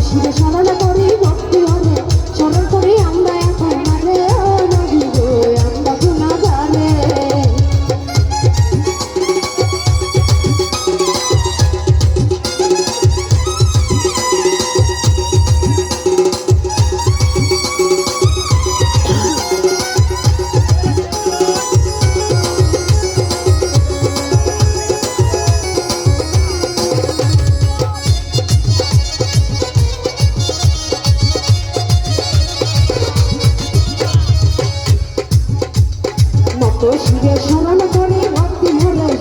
শিরে সাধনা করি ভক্তি শিবে স্মরণ করে ভক্তি ভরে